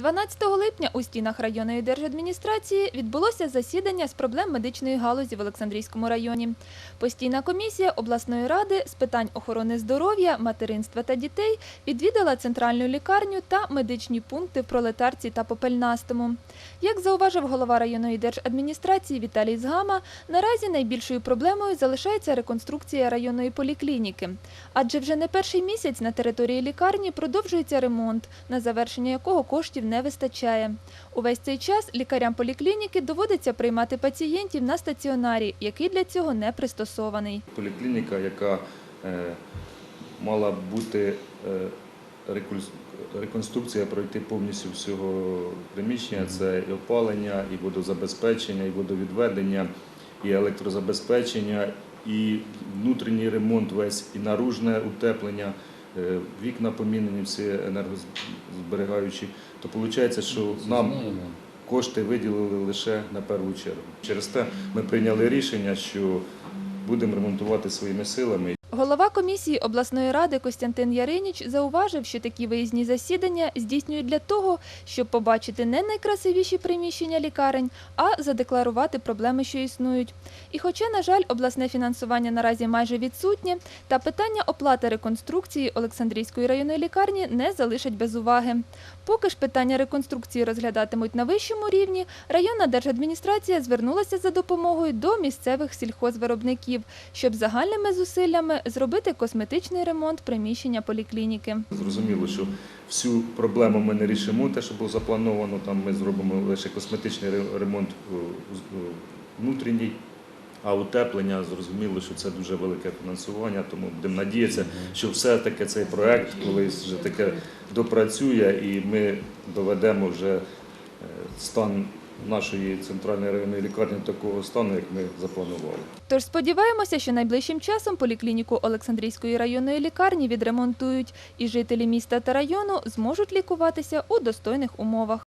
12 липня у стінах районної держадміністрації відбулося засідання з проблем медичної галузі в Олександрійському районі. Постійна комісія обласної ради з питань охорони здоров'я, материнства та дітей відвідала центральну лікарню та медичні пункти в Пролетарці та Попельнастому. Як зауважив голова районної держадміністрації Віталій Згама, наразі найбільшою проблемою залишається реконструкція районної поліклініки. Адже вже не перший місяць на території лікарні продовжується ремонт, на завершення якого коштів не вистачає. Увесь цей час лікарям поліклініки доводиться приймати пацієнтів на стаціонарі, який для цього не пристосований. поліклініка, яка е, мала бути е, реконструкція пройти повністю всього приміщення. Це і опалення, і водозабезпечення, і водовідведення, і електрозабезпечення, і внутрішній ремонт весь, і наружне утеплення. Е, Вікна помінені, всі енергозберігаючі. То виходить, що нам кошти виділили лише на першу чергу. Через те ми прийняли рішення, що будемо ремонтувати своїми силами. Голова комісії обласної ради Костянтин Яриніч зауважив, що такі виїзні засідання здійснюють для того, щоб побачити не найкрасивіші приміщення лікарень, а задекларувати проблеми, що існують. І хоча, на жаль, обласне фінансування наразі майже відсутнє, та питання оплати реконструкції Олександрійської районної лікарні не залишать без уваги. Поки ж питання реконструкції розглядатимуть на вищому рівні, районна держадміністрація звернулася за допомогою до місцевих сільхозвиробників, щоб загальними зусиллями зробити косметичний ремонт приміщення поліклініки. Зрозуміло, що всю проблему ми не рішимо, те, що було заплановано. Там ми зробимо лише косметичний ремонт е, е, внутрішній. А утеплення зрозуміло, що це дуже велике фінансування, тому будемо надіятися, що все-таки цей проект колись вже таке допрацює і ми доведемо вже е, стан нашої центральної районної лікарні такого стану, як ми запланували. Тож сподіваємося, що найближчим часом поліклініку Олександрійської районної лікарні відремонтують, і жителі міста та району зможуть лікуватися у достойних умовах.